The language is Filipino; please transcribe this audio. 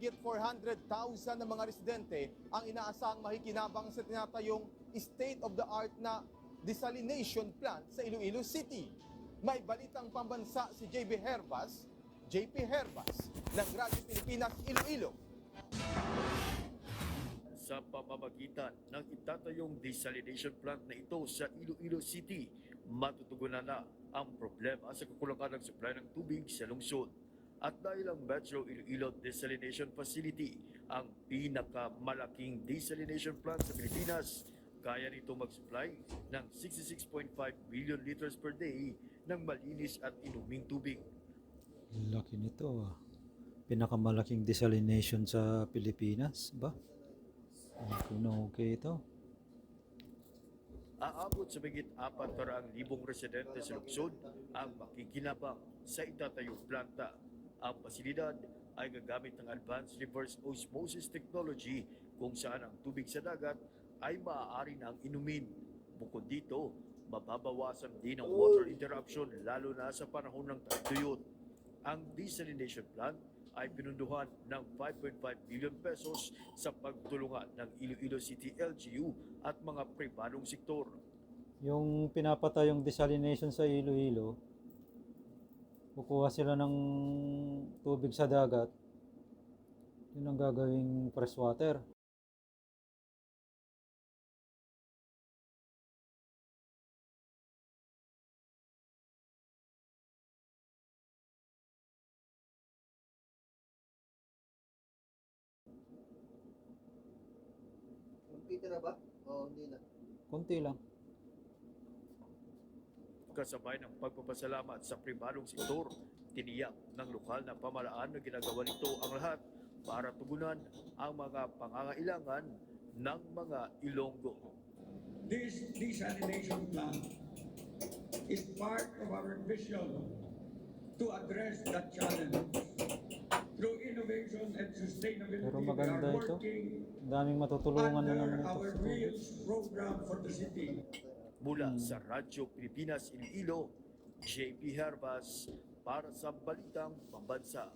Higit 400,000 na mga residente ang inaasang makikinabang sa tinatayong state-of-the-art na desalination plant sa Iloilo City. May balitang pambansa si JB Herbas, JP Herbas ng Radyo Pilipinas Iloilo. sa pamamagitan ng itatayong desalination plant na ito sa Iloilo City, matutugunan na ang problema sa kakulangan ng supply ng tubig sa lungsod. At dahil ang Metro Iloilo Desalination Facility ang pinakamalaking desalination plant sa Pilipinas, kaya nito mag-supply ng 66.5 billion liters per day ng malinis at inuming tubig. Laki nito ah. Pinakamalaking desalination sa Pilipinas ba? Na okay ito. Aabot sa higit 400,000 residente sa lungsod ang makikinabang sa itatayong planta. Ang pasilidad ay gagamit ng advanced reverse osmosis technology kung saan ang tubig sa dagat ay maaari nang inumin. Bukod dito, mababawasan din ang water interruption lalo na sa panahon ng tagtuyot. Ang desalination plant ay pinunduhan ng 5.5 billion pesos sa pagtulungan ng Iloilo City LGU at mga pribadong sektor. Yung pinapatay yung desalination sa Iloilo, kukuha sila ng tubig sa dagat. Yun ang gagawing fresh water. Na ba? O hindi na. Kunti lang. Kasabay ng pagpapasalamat sa pribadong sektor, tiniyak ng lokal na pamalaan na ginagawa nito ang lahat para tugunan ang mga pangangailangan ng mga Ilonggo. This desalination plant is part of our vision to address that challenge. Through innovation and sustainability, Pero we maganda are ito. working Ang daming matutulungan na under naman ito our. Wheels program for the city. Mula sa Radyo Pilipinas Iloilo, JP Herbas para sa Balitang Pambansa.